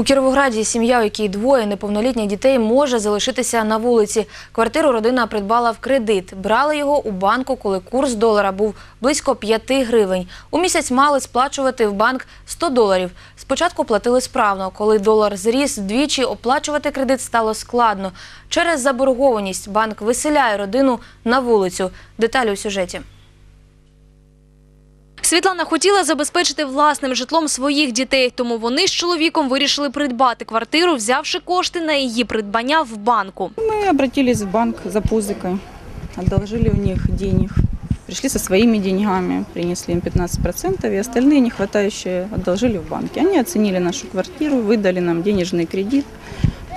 У Кіровограді сім'я, у якій двоє неповнолітніх дітей, може залишитися на вулиці. Квартиру родина придбала в кредит. Брали його у банку, коли курс долара був близько 5 гривень. У місяць мали сплачувати в банк 100 доларів. Спочатку платили справно. Коли долар зріс двічі, оплачувати кредит стало складно. Через заборгованість банк виселяє родину на вулицю. Деталі у сюжеті. Світлана хотіла забезпечити власним житлом своїх дітей, тому вони з чоловіком вирішили придбати квартиру, взявши кошти на її придбання в банку. Мы обратились в банк за позыкой, одолжили у них денег. Пришли со своими деньгами, принесли им 15% и остальные нехватающие одолжили в банке. Они оценили нашу квартиру, выдали нам денежный кредит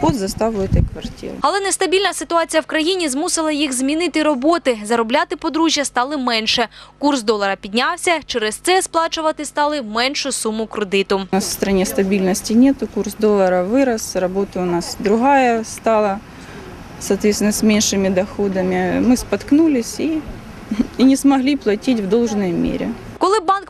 под заставу этой квартиры. Але нестабільна ситуація в країні змусила їх змінити роботи. Заробляти подружжя стали менше. Курс долара піднявся. Через це сплачувати стали меншу суму кредиту. У нас в стране стабильности нет, курс доллара вырос, работа у нас другая стала, соответственно, с меньшими доходами. Мы споткнулись и, и не смогли платить в должной мере.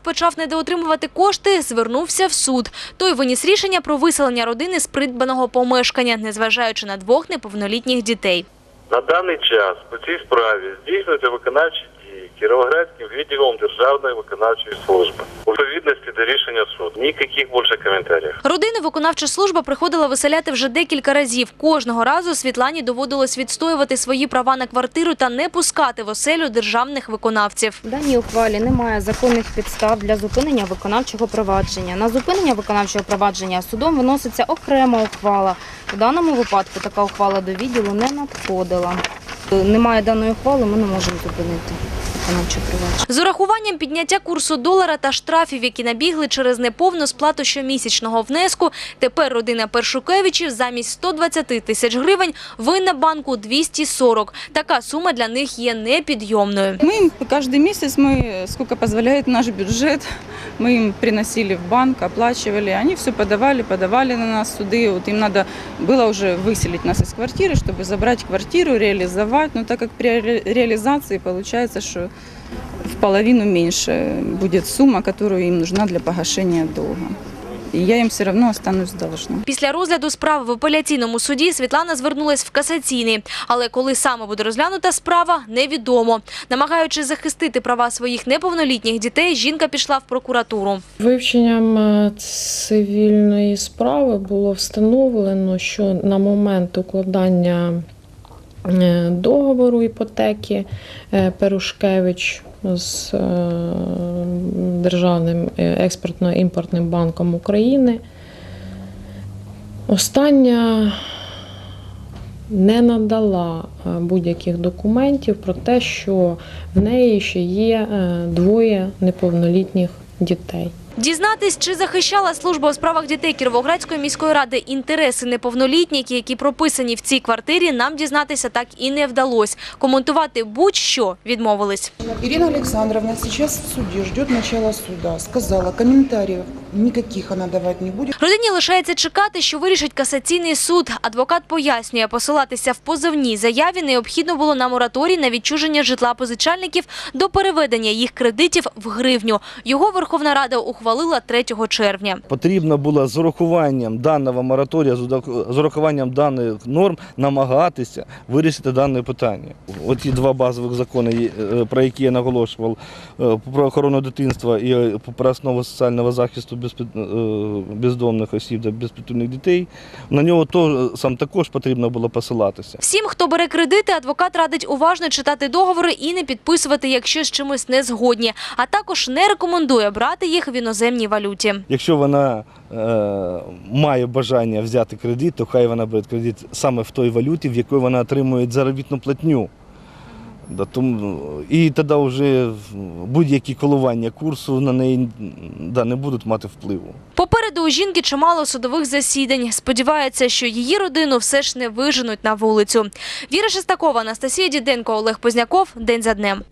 Почав недоотримувати кошти, звернувся в суд. Той виніс рішення про виселення родини з придбаного помешкання, незважаючи на двох неповнолітніх дітей. На даний час по цій справі здійснюється виконавчі дії Кіровоградським відділом Державної виконавчої служби у відповідності рішення суду. Ніяких більше коментарів. Родину виконавча служба приходила виселяти вже декілька разів. Кожного разу Світлані доводилось відстоювати свої права на квартиру та не пускати в оселю державних виконавців. В даній ухвалі немає законних підстав для зупинення виконавчого провадження. На зупинення виконавчого провадження судом виноситься окрема ухвала. У даному випадку така ухвала до відділу не надходила. Немає даної ухвали, ми не можемо зупинити виконавче провадження. З урахуванням підняття курсу долара та штрафів, які набігли через неповну сплату щомісячного внеску, тепер родина Першукевичів замість 120 тисяч гривень винна банку 240. Така сума для них є непідйомною. Мы им каждый месяц, мы, сколько позволяет наш бюджет, мы им приносили в банк, оплачивали. Они все подавали, подавали на нас суды. Вот им надо было уже выселить нас из квартиры, чтобы забрать квартиру, реализовать. Но так как при ре- реализации получается, что в половину меньше будет сумма, которая им нужна для погашения долга. И я им все равно останусь должна. Після розгляду справи в апеляційному суді Світлана звернулась в касаційний. Але коли саме буде розглянута справа, невідомо. Намагаючись захистити права своїх неповнолітніх дітей, жінка пішла в прокуратуру. Вивченням е, цивільної справи було встановлено, що на момент укладання договору іпотеки е, Перушкевич з е, Державним е, експортно-імпортним банком України остання не надала е, будь-яких документів про те, що в неї ще є е, двоє неповнолітніх дітей. Дізнатись, чи захищала служба у справах дітей Кіровоградської міської ради інтереси неповнолітніх, які прописані в цій квартирі, нам дізнатися так і не вдалося. Коментувати будь-що відмовились. Ирина Александровна сейчас в суде ждет начала суда. Сказала, комментариев никаких она давать не будет. Родині лишається чекати, що вирішить касаційний суд. Адвокат пояснює, посилатися в позовній заяві необхідно було на мораторій на відчуження житла позичальників до переведення їх кредитів в гривню. Його Верховна Рада ухвалила 3 червня. Потрібно було з урахуванням даного мораторія, з урах- з урахуванням даних норм намагатися вирішити дане питання. Оті два базових закони, е, про які я наголошував, е, про охорону дитинства і е, про основу соціального захисту бездомних осіб та безпритульних дітей, на нього то, сам також потрібно було посилатися. Всім, хто бере кредити, адвокат радить уважно читати договори і не підписувати, якщо з чимось не згодні. А також не рекомендує брати їх в іноземній валюті. Якщо вона е, має бажання взяти кредит, то хай вона бере кредит саме в той валюті, в якій вона отримує заробітну платню. І тоді вже будь-які коливання курсу на неї да, не будуть мати впливу. Попереду у жінки чимало судових засідань. Сподівається, що її родину все ж не виженуть на вулицю. Віра Шестакова, Анастасія Діденко, Олег Позняков. День за днем.